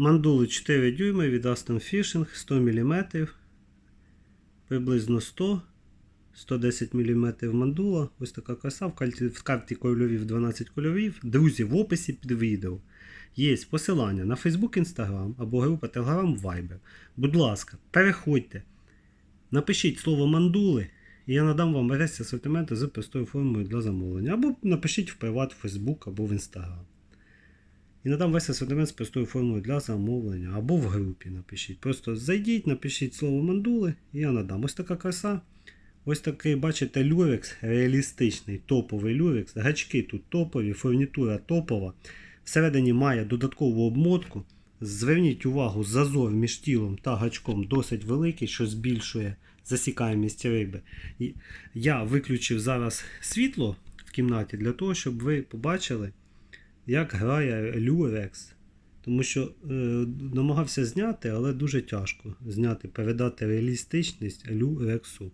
Мандули 4 дюйми від Aston Fishing 100 мм. Приблизно 100 110 мм мандула. Ось така краса. В карті, в карті кольорів 12 кольорів. Друзі, в описі під відео є посилання на Facebook, Instagram або група Telegram Viber. Будь ласка, переходьте, напишіть слово мандули, і я надам вам весь асортимент з простою формою для замовлення. Або напишіть в приват в Facebook або в Instagram. І надам весь асортимент з простою формою для замовлення. Або в групі напишіть. Просто зайдіть, напишіть слово мандули, і я надам. Ось така краса. Ось такий, бачите, люрекс реалістичний, топовий люрекс. Гачки тут топові, фурнітура топова. Всередині має додаткову обмотку. Зверніть увагу, зазор між тілом та гачком досить великий, що збільшує засікаємість риби. Я виключив зараз світло в кімнаті для того, щоб ви побачили, як грає люрекс. Тому що е, намагався зняти, але дуже тяжко зняти, передати реалістичність люрексу.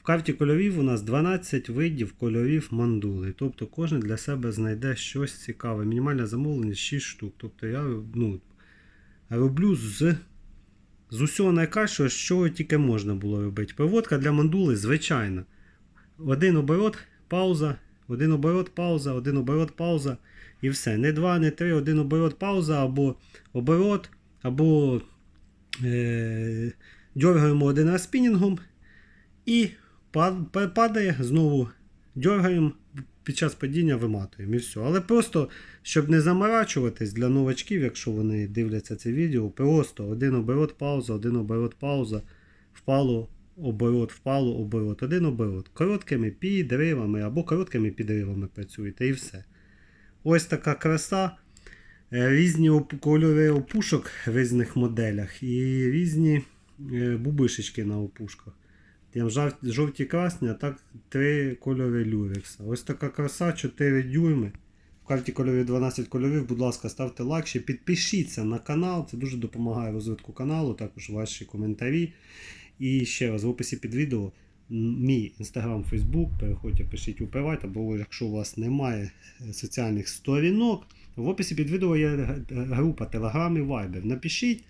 В карті кольорів у нас 12 видів кольорів мандули. Тобто кожен для себе знайде щось цікаве. Мінімальне замовлення 6 штук. Тобто я ну, роблю з, з усього найкращого, що тільки можна було робити. Проводка для мандули звичайна. Один оборот, пауза, один оборот, пауза, один оборот, пауза. І все. Не два, не три, один оборот, пауза, або оборот, або е, дергаємо один раз спінінгом. І падає, знову дергаємо, під час падіння виматуємо і все. Але просто, щоб не заморачуватись для новачків, якщо вони дивляться це відео, просто один оборот, пауза, один оборот, пауза, впало, оборот, впало, оборот, один оборот. Короткими підривами або короткими підривами працюєте і все. Ось така краса. Е, Різні кольори опушок в різних моделях і різні е, бубишечки на опушках. Там жовті красні, а так три кольори люрекса. Ось така краса, 4 дюйми. В карті кольорів 12 кольорів. Будь ласка, ставте лайк, ще підпишіться на канал. Це дуже допомагає розвитку каналу, також ваші коментарі. І ще раз в описі під відео мій інстаграм, фейсбук. Переходьте, пишіть у приват, або якщо у вас немає е, соціальних сторінок, в описі під відео є група Telegram і Viber. Напишіть,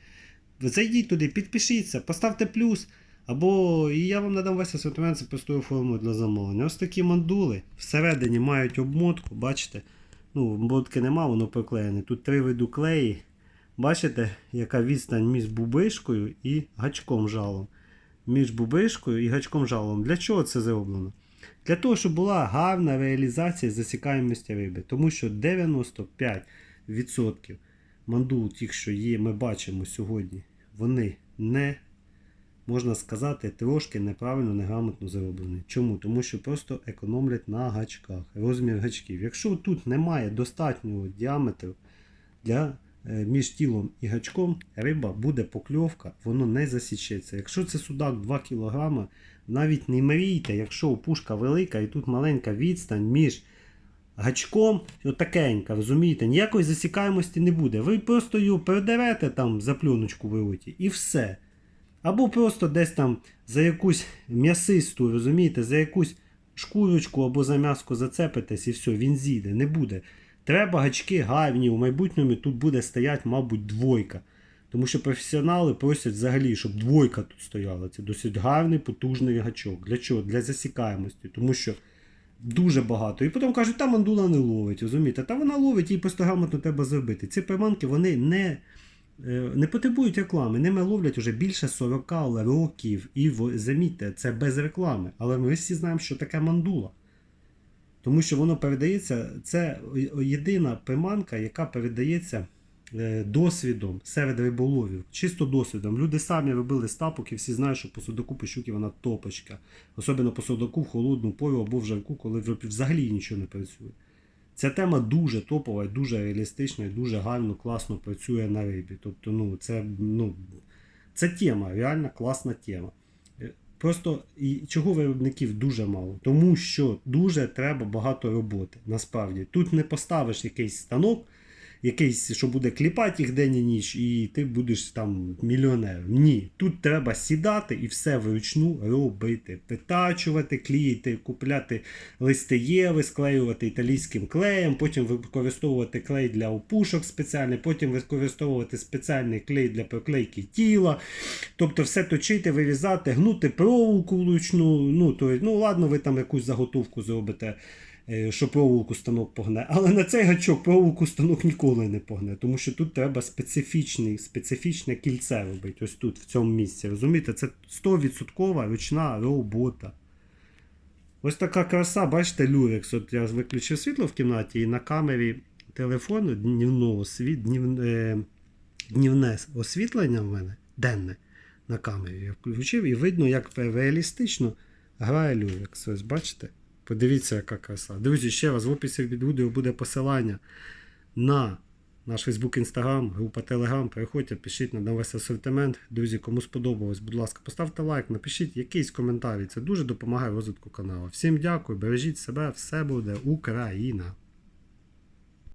зайдіть туди, підпишіться, поставте плюс. Або і я вам надам весь асортимент з простою формою для замовлення. Ось такі мандули всередині мають обмотку, бачите? Ну, обмотки нема, воно приклеєне. Тут три виду клеї. Бачите, яка відстань між бубишкою і гачком жалом. Між бубишкою і гачком жалом. Для чого це зроблено? Для того, щоб була гарна реалізація засікаємості риби. Тому що 95% мандул, тих, що є, ми бачимо сьогодні, вони не можна сказати, трошки неправильно, неграмотно зроблені. Чому? Тому що просто економлять на гачках, розмір гачків. Якщо тут немає достатнього діаметру для між тілом і гачком, риба буде покльовка, воно не засічеться. Якщо це судак 2 кг, навіть не мрійте, якщо опушка велика і тут маленька відстань між гачком, отакенька, розумієте, ніякої засікаємості не буде. Ви просто його передерете там за плюночку вилуті і все. Або просто десь там за якусь м'ясисту, розумієте, за якусь шкурочку або за м'яско зацепитесь і все, він зійде, не буде. Треба гачки гарні, у майбутньому тут буде стояти, мабуть, двойка. Тому що професіонали просять взагалі, щоб двойка тут стояла. Це досить гарний, потужний гачок. Для чого? Для засікаємості. Тому що дуже багато. І потім кажуть, та мандула не ловить, розумієте? Та вона ловить, їй просто грамотно треба зробити. Ці приманки вони не Е, не потребують реклами. Ними ловлять уже більше 40 років. І замітьте, це без реклами. Але ми всі знаємо, що таке мандула. Тому що воно передається, це єдина приманка, яка передається е, досвідом серед риболовів. Чисто досвідом. Люди самі робили стапок і всі знають, що по судаку по щуки вона топочка. Особливо по судаку в холодну пору або в жарку, коли взагалі нічого не працює. Ця тема дуже топова, дуже реалістична і дуже гарно, класно працює на рибі. Тобто, ну, це, ну, це тема, реально класна тема. Просто і чого виробників дуже мало? Тому що дуже треба багато роботи. Насправді. Тут не поставиш якийсь станок якийсь, що буде кліпати їх день і ніч, і ти будеш там мільйонером. Ні. Тут треба сідати і все вручну робити. Питачувати, клеїти, купляти листи Єви, склеювати італійським клеєм, потім використовувати клей для опушок спеціальний, потім використовувати спеціальний клей для проклейки тіла. Тобто все точити, вирізати, гнути проволоку вручну. Ну, то, ну ладно, ви там якусь заготовку зробите, що проволоку станок погне. Але на цей гачок проволоку станок ніколи не погне, тому що тут треба специфічний, специфічне кільце робити. Ось тут, в цьому місці. Розумієте, це 100% ручна робота. Ось така краса, бачите, люрекс. От я виключив світло в кімнаті і на камері телефону днівного світ, днів, е, днівне освітлення в мене денне на камері. Я включив і видно, як реалістично грає люрекс. Ось бачите? Подивіться, яка краса. Друзі, ще раз в описі під відео буде посилання на наш Facebook, Instagram, група Telegram. Переходьте, пишіть на весь асортимент. Друзі, кому сподобалось, будь ласка, поставте лайк, напишіть якийсь коментар. Це дуже допомагає розвитку каналу. Всім дякую, бережіть себе, все буде Україна!